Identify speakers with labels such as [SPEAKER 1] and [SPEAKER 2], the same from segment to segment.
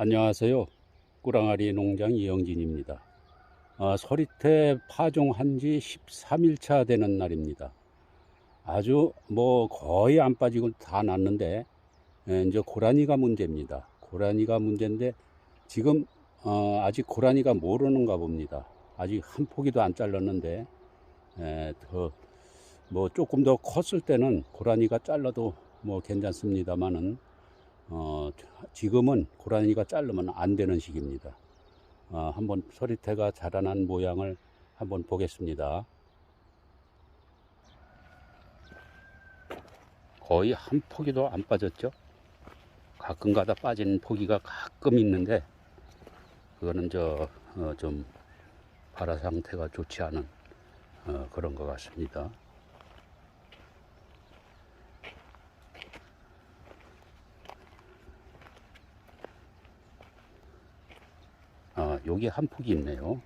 [SPEAKER 1] 안녕하세요. 꾸랑아리 농장 이영진입니다. 아, 서리태 파종한 지 13일차 되는 날입니다. 아주 뭐 거의 안 빠지고 다 났는데 에, 이제 고라니가 문제입니다. 고라니가 문제인데 지금 어, 아직 고라니가 모르는가 봅니다. 아직 한 포기도 안 잘랐는데 에, 더, 뭐 조금 더 컸을 때는 고라니가 잘라도 뭐 괜찮습니다만은 어, 지금은 고라니가 자르면 안 되는 시기입니다. 어, 한번 서리태가 자라난 모양을 한번 보겠습니다. 거의 한 포기도 안 빠졌죠. 가끔 가다 빠진 포기가 가끔 있는데 그거는 저 좀 발화 상태가 좋지 않은 어, 그런 것 같습니다. 아, 여기 한 폭이 있네요.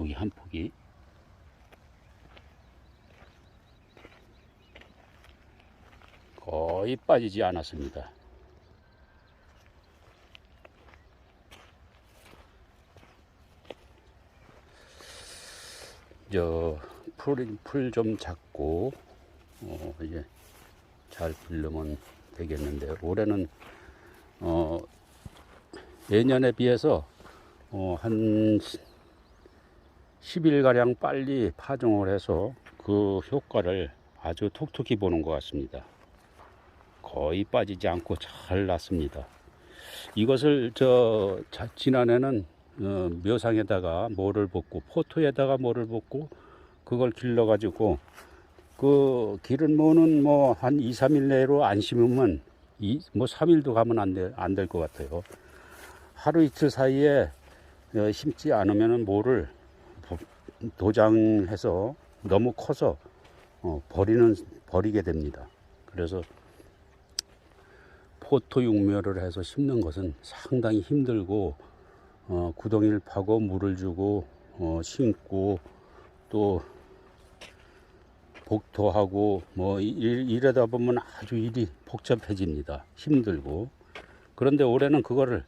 [SPEAKER 1] 여기 한 폭이. 거의 빠지지 않았습니다. 저, 풀, 풀좀 잡고, 어, 이제 잘 빌려면 되겠는데, 올해는, 어, 예년에 비해서 어, 한 10일가량 빨리 파종을 해서 그 효과를 아주 톡톡히 보는 것 같습니다. 거의 빠지지 않고 잘 났습니다. 이것을 저 자- 지난해는 어, 묘상에다가 모를 붓고 포토에다가 모를 붓고 그걸 길러 가지고 그 기른 모는 뭐 한 2, 3일 내로 안 심으면 이, 뭐 3일도 가면 안 될 것 같아요. 하루 이틀 사이에 어, 심지 않으면 모를 보- 도장해서 너무 커서 어, 버리는 버리게 됩니다. 그래서 포토 육묘를 해서 심는 것은 상당히 힘들고 어, 구덩이를 파고 물을 주고 어, 심고 또 복토하고 뭐 이- 이러다 보면 아주 일이 복잡해집니다. 힘들고 그런데 올해는 그거를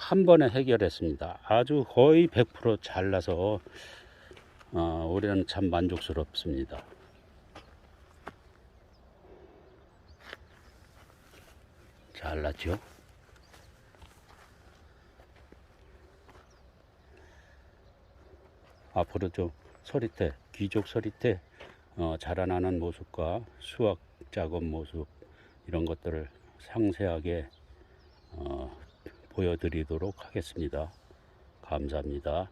[SPEAKER 1] 한 번에 해결했습니다. 아주 거의 100% 잘라서 어, 올해는 참 만족스럽습니다. 잘랐죠? 앞으로 좀 서리태, 귀족 서리태 어, 자라나는 모습과 수확 작업 모습 이런 것들을 상세하게 어, 보여드리도록 하겠습니다. 감사합니다.